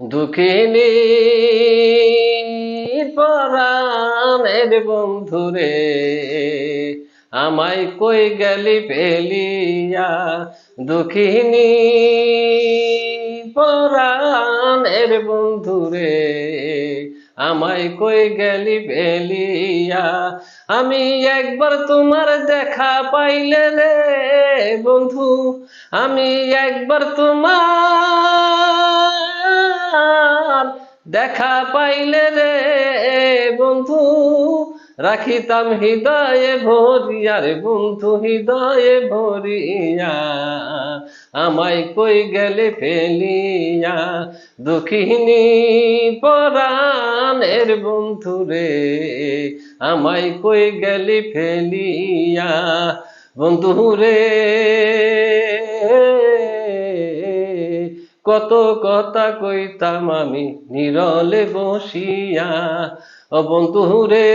দুঃখিনী পরাণের বন্ধুরে, আমায় কই গেলি ফেলিয়া? দুঃখিনী পরাণের বন্ধুরে, আমায় কই গেলি পেলিয়া আমি একবার তোমার দেখা পাইলে রে বন্ধু, আমি একবার তোমার দেখা পাইলে রে বন্ধু, রাখিতাম হৃদয়ে ভরিয়া রে বন্ধু, হৃদয়ে ভরিয়া, আমায় কই গেলে ফেলিয়া? দুঃখিনী পরাণের বন্ধু রে, আমায় কই গেলি ফেলিয়া? বন্ধু রে কত কথা কইতাম আমি, নিরলে বসিয়া বন্ধু রে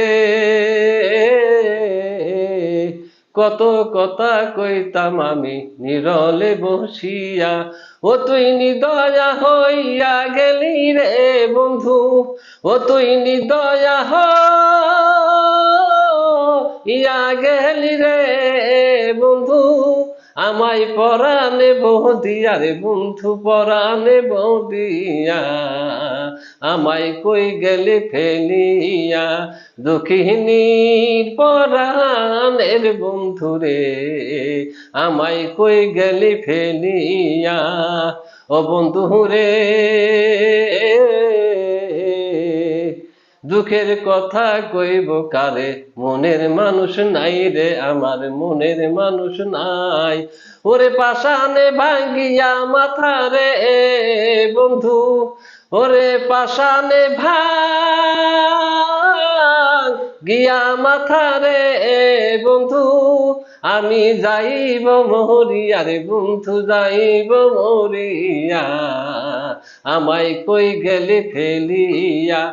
কত কথা কইতাম আমি, নিরলে বসিয়া, ও তুই নিদয়া হইয়া গেলি রে বন্ধু, ও তুই নিদয়া হইয়া গেলি রে বন্ধু। আমায় পরাণে বৌদিয়া রে বন্ধু, পরাণে বৌদিয়া আমায় কই গেলে ফেলিয়া? দুঃখিনীর পরাণের বন্ধু রে, আমায় কই গেলি ফেলিয়া? ও বন্ধু রে দুঃখের কথা কইব কারে? মনের মানুষ নাই রে, আমার মনের মানুষ নাই। ওরে পাশানে ভাঙ্গিয়া মাথা রে বন্ধু, ওরে পাশানে ভাঙ গিয়া মাথা রে বন্ধু। আমি যাইব মরিয়া রে বন্ধু, যাইব মরিয়া আমায় কই গেলি ফেলিয়া?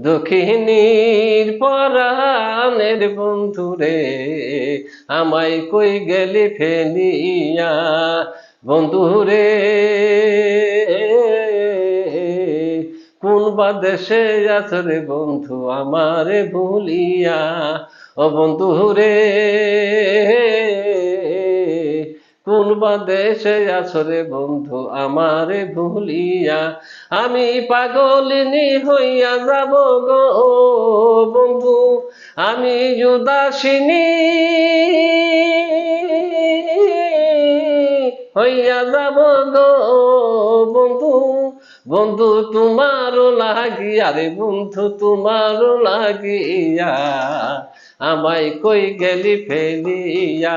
দক্ষিণীর পরাণের বন্ধু রে, আমায় কই গেলি ফেলিয়া? বন্ধু রে কোন বা দেশে আছো রে বন্ধু আমারে ভুলিয়া? ও বন্ধু রে কোন দেশে আছো রে বন্ধু আমারে ভুলিয়া? আমি পাগলিনী হইয়া যাব গো বন্ধু, আমি উদাসিনী হইয়া যাব গো বন্ধু। বন্ধু তোমারও লাগিয়া রে বন্ধু, তোমারও লাগিয়া। আমায় কই গেলি ফেলিয়া?